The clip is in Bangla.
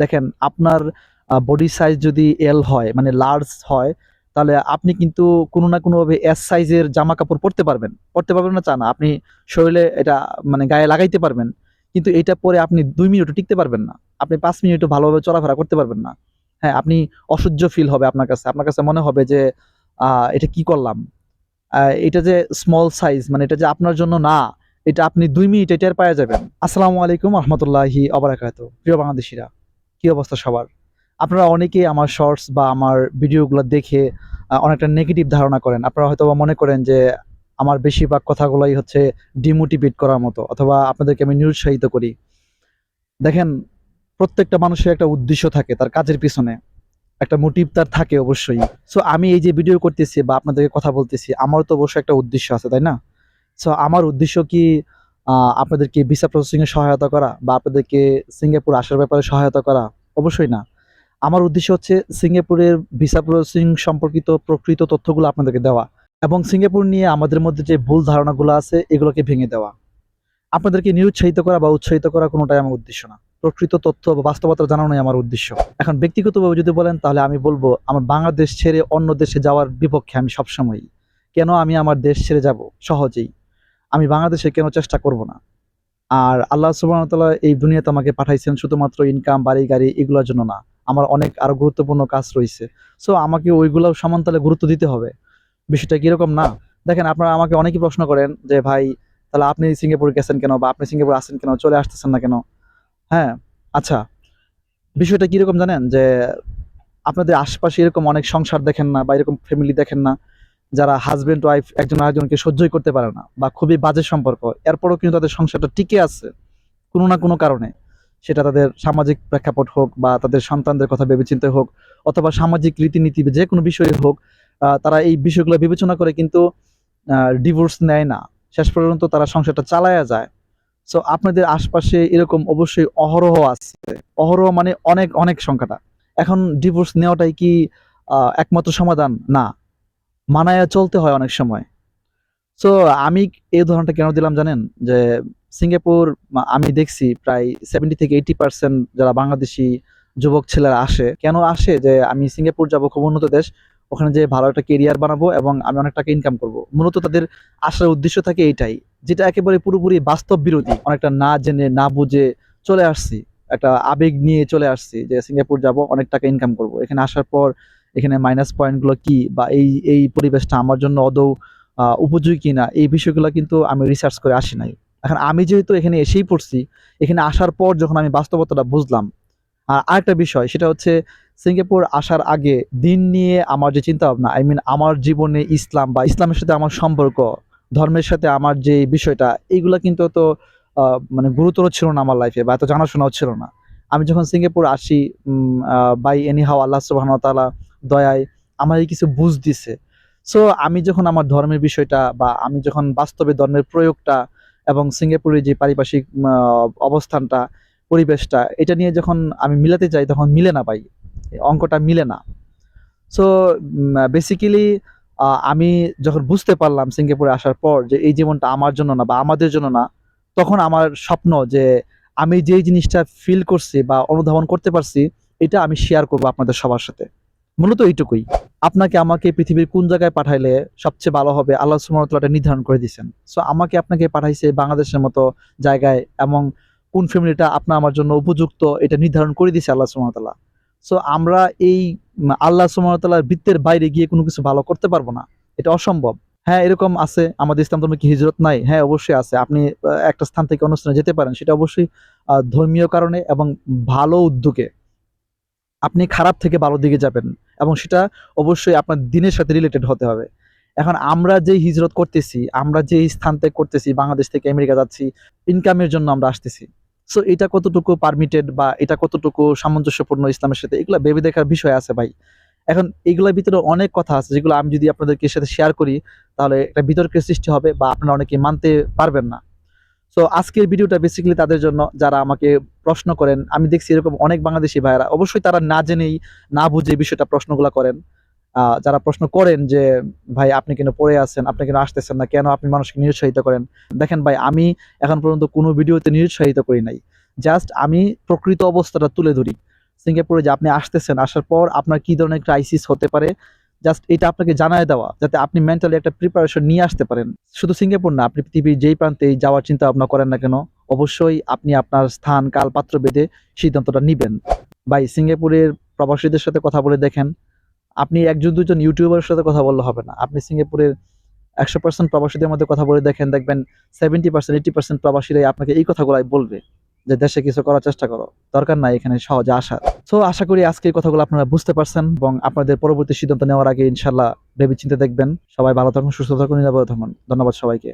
দেখেন, আপনার বডি সাইজ যদি এল হয় মানে লার্জ হয়, তাহলে আপনি কিন্তু কোনো না কোনোভাবে এস সাইজের জামা কাপড় পরতে পারবেন। পরতে পারবেন না চা না। আপনি শরীরে এটা মানে গায়ে লাগাইতে পারবেন। কিন্তু এটা পরে আপনি দুই মিনিটও টিকতে পারবেন না। আপনি পাঁচ মিনিটও ভালোভাবে চলাফেরা করতে পারবেন না। হ্যাঁ আপনি অসহ্য ফিল হবে আপনার কাছে। আপনার কাছে মনে হবে যে এটা কি করলাম? এটা যে স্মল সাইজ মানে এটা যে আপনার জন্য না, এটা আপনি দুই মিনিট এটার পাওয়া যাবেন। আসসালামু আলাইকুম রহমতুল্লাহি অবরাকাত প্রিয় বাংলাদেশিরা কি অবস্থা সবার? আপনারা অনেকেই আমার শর্টস বা আমার ভিডিওগুলো দেখে অনেকটা নেগেটিভ ধারণা করেন। আপনারা হয়তো মনে করেন যে, আমার বেশিরভাগ কথাগুলোই হচ্ছে ডিমোটিভেট করার মতো, অথবা আপনাদেরকে আমি নিরুৎসাহিত করি। দেখেন, প্রত্যেকটা মানুষের একটা উদ্দেশ্য থাকে তার কাজের পিছনে। একটা মোটিভ তার থাকে অবশ্যই। সো আমি এই যে ভিডিও করতেছি বা আপনাদেরকে কথা বলতেছি, আমারও তো অবশ্যই একটা উদ্দেশ্য আছে, তাই না? সো আমার উদ্দেশ্য কি আপনাদেরকে ভিসা প্রসেসিংয়ে সহায়তা করা বা আপনাদেরকে সিঙ্গাপুর আসার ব্যাপারে সহায়তা করা, অবশ্যই না। আমার উদ্দেশ্য হচ্ছে সিঙ্গাপুরের ভিসা প্রসেসিং সম্পর্কিত প্রকৃত তথ্যগুলো আপনাদেরকে দেওয়া এবং সিঙ্গাপুর নিয়ে আমাদের মধ্যে যে ভুল ধারণাগুলো আছে, এগুলোকে ভেঙে দেওয়া। আপনাদেরকে নিরুৎসাহিত করা বা উৎসাহিত করা কোনোটাই আমার উদ্দেশ্য না। প্রকৃত তথ্য বা বাস্তবতা জানানোই আমার উদ্দেশ্য। এখন ব্যক্তিগতভাবে যদি বলেন, তাহলে আমি বলব, আমার বাংলাদেশ ছেড়ে অন্য দেশে যাওয়ার বিপক্ষে আমি সবসময়ই। কেন আমি আমার দেশ ছেড়ে যাব? সহজেই। আমি বাংলাদেশে কেন চেষ্টা করব না? আর আল্লাহ সুবাহতাল্লাহ এই দুনিয়াতে আমাকে পাঠাইছেন শুধুমাত্র ইনকাম বাড়ি, গাড়ি এগুলোর জন্য না। আমার অনেক আরও গুরুত্বপূর্ণ কাজ রয়েছে। সো আমাকে ওইগুলো সমানতালে গুরুত্ব দিতে হবে। বিষয়টা কীরকম না? দেখেন, আপনারা আমাকে অনেকেই প্রশ্ন করেন যে, ভাই, তাহলে আপনি সিঙ্গাপুর গেছেন কেন বা আপনি সিঙ্গাপুর আসেন কেন? চলে আসতেছেন না কেন? হ্যাঁ আচ্ছা। বিষয়টা কীরকম জানেন? যে, আপনাদের আশপাশে এরকম অনেক সংসার দেখেন না বা এরকম ফ্যামিলি দেখেন না। যারা হাজবেন্ড ওয়াইফ একজন আরেকজনকে সহ্যই করতে পারে না বা খুবই বাজে সম্পর্ক, এরপরও কিন্তু তাদের সংসারটা টিকে আছে কোনো না কোনো কারণে। সেটা তাদের সামাজিক প্রেক্ষাপট হোক বা তাদের সন্তানদের কথা ভেবেচিন্তে হোক অথবা সামাজিক রীতিনীতি যে কোনো বিষয়ে হোক তারা এই বিষয়গুলো বিবেচনা করে কিন্তু ডিভোর্স নেয় না। শেষ পর্যন্ত তারা সংসারটা চালায়া যায়। সো আপনাদের আশপাশে এরকম অবশ্যই অহরহ আছে। অহরহ মানে অনেক অনেক সংখ্যাটা। এখন ডিভোর্স নেওয়াটাই কি একমাত্র সমাধান? না। মানায়া চলতে হয় অনেক সময়। সো আমি এই উদাহরণটা কেন দিলাম জানেন? যে, সিঙ্গাপুর আমি দেখছি প্রায় সেভেন্টি থেকে এইটি পার্সেন্ট যারা বাংলাদেশি যুবক ছেলেরা আসে, কেন আসে? যে, আমি সিঙ্গাপুর যাব খুব উন্নত দেশ, ওখানে যে ভালো একটা কেরিয়ার বানাবো এবং আমি অনেক টাকা ইনকাম করব। মূলত তাদের আসার উদ্দেশ্য থাকে এইটাই, যেটা একেবারে পুরোপুরি বাস্তব বিরোধী, অনেকটা না জেনে, না বুঝে চলে আসছি। একটা আবেগ নিয়ে চলে আসছি যে, সিঙ্গাপুর যাব, অনেক টাকা ইনকাম করব। এখানে আসার পর এখানে মাইনাস পয়েন্টগুলো কি বা এই এই পরিবেশটা আমার জন্য আহ, উপযোগী কিনা এই বিষয়গুলো কিন্তু আমি রিসার্চ করে আসি নাই। এখন আমি যেহেতু এখানে এসেই পড়ছি এখানে আসার পর যখন আমি বাস্তবতাটা বুঝলাম আর আরেকটা বিষয় সেটা হচ্ছে সিঙ্গাপুর আসার আগে দিন নিয়ে আমার যে চিন্তা ভাবনা আই মিন আমার জীবনে ইসলাম বা ইসলামের সাথে আমার সম্পর্ক ধর্মের সাথে আমার যে বিষয়টা এইগুলা কিন্তু তো মানে গুরুতর ছিল না আমার লাইফে বা এত জানাশোনাও ছিল না। আমি যখন সিঙ্গাপুর আসি বাই এনি হাও আল্লাহ সুবাহ তালা দয়ায় এই কিছু বুঝ দিছে। সো আমি যখন আমার ধর্মের বিষয়টা বা আমি যখন বাস্তবে ধর্মের প্রয়োগটা এবং সিঙ্গাপুরের যে পারিপার্শ্বিক অবস্থানটা, পরিবেশটা, এটা নিয়ে যখন আমি মিলাতে চাই, তখন মিলে না পাই অঙ্কটা মিলে না। সো বেসিক্যালি আমি যখন বুঝতে পারলাম সিঙ্গাপুরে আসার পর যে এই জীবনটা আমার জন্য না বা আমাদের জন্য না, তখন আমার স্বপ্ন যে আমি যেই জিনিসটা ফিল করছি বা অনুধাবন করতে পারছি, এটা আমি শেয়ার করব আপনাদের সবার সাথে। মূলত এইটুকুই। আপনাকে আমাকে পৃথিবীর কোন জায়গায় পাঠাইলে সবচেয়ে ভালো হবে? আল্লাহ সুমতলাটা নির্ধারণ করে দিয়েছেন। সো আমাকে আপনাকে পাঠাইছে বাংলাদেশের মতো জায়গায় এবং কোন ফ্যামিলিটা আপনার আমার জন্য উপযুক্ত এটা নির্ধারণ করে দিয়েছে আল্লাহ সুমতলা সো আমরা এই আল্লাহ সুমতলার বৃত্তের বাইরে গিয়ে কোনো কিছু ভালো করতে পারব না। এটা অসম্ভব। হ্যাঁ এরকম আছে। আমাদের ইসলাম ধর্মে কি হিজরত নাই? হ্যাঁ অবশ্যই আছে। আপনি একটা স্থান থেকে অন্য স্থানে যেতে পারেন। সেটা অবশ্যই ধর্মীয় কারণে এবং ভালো উদ্যোগে। আপনি খারাপ থেকে ভালো দিকে যাবেন। এবং সেটা অবশ্যই আপনার দিনের সাথে রিলেটেড হতে হবে। এখন আমরা যে হিজরত করতেছি, আমরা যে স্থান থেকে করতেছি, বাংলাদেশ থেকে আমেরিকা যাচ্ছি ইনকামের জন্য আমরা আসতেছি। সো এটা কতটুকু পারমিটেড বা এটা কতটুকু সামঞ্জস্যপূর্ণ ইসলামের সাথে, এগুলো ভেবে দেখার বিষয় আছে ভাই। এখন এগুলোর ভিতরে অনেক কথা আছে, যেগুলো আমি যদি আপনাদেরকে সাথে শেয়ার করি, তাহলে একটা বিতর্কের সৃষ্টি হবে বা আপনারা অনেকে মানতে পারবেন না। সো আজকের ভিডিওটা বেসিক্যালি তাদের জন্য যারা আমাকে প্রশ্ন করেন, আমি দেখছি এরকম অনেক বাংলাদেশি ভাইয়েরা, অবশ্যই তারা না জেনেই, না বুঝে বিষয়টা প্রশ্নগুলো করেন। যারা প্রশ্ন করেন যে, ভাই, আপনি কেন পড়ে আছেন? আপনি কেন আসতেছেন না? কেন আপনি মানুষকে নিরুৎসাহিত করেন? দেখেন ভাই, আমি এখন পর্যন্ত কোনো ভিডিওতে নিরুৎসাহিত করি নাই। জাস্ট আমি প্রকৃত অবস্থাটা তুলে ধরি। সিঙ্গাপুরে যে আপনি আসতেছেন, আসার পর আপনার কি ধরনের ক্রাইসিস হতে পারে? জাস্ট এটা আপনাকে জানায় দেওয়া, যাতে আপনি মেন্টালি একটা প্রিপারেশন নিয়ে আসতে পারেন। শুধু সিঙ্গাপুর না, আপনি পৃথিবীর যেই প্রান্তে যাওয়ার চিন্তা ভাবনা করেন না কেন, অবশ্যই আপনি আপনার স্থান কাল পাত্র বেঁধে সিদ্ধান্তটা নিবেন। ভাই, সিঙ্গাপুরের প্রবাসীদের সাথে কথা বলে দেখেন, আপনি একজন দুজন ইউটিউবারের সাথে কথা বললে হবে না। আপনি সিঙ্গাপুরের একশো পার্সেন্ট প্রবাসীদের মধ্যে কথা বলে দেখেন, দেখবেন সেভেন্টি পার্সেন্ট এইটি পার্সেন্ট প্রবাসীরাই আপনাকে এই কথাগুলাই বলবে। যে দেশে কিছু করার চেষ্টা করো। দরকার নাই এখানে সহজে আসার। তো আশা করি আজকে কথাগুলো আপনারা বুঝতে পারছেন এবং আপনাদের পরবর্তী সিদ্ধান্ত নেওয়ার আগে ইনশাল্লাহ ভেবে চিন্তা দেখবেন। সবাই ভালো থাকুন, সুস্থ থাকুন, নিরাপদ থাকুন। ধন্যবাদ সবাইকে।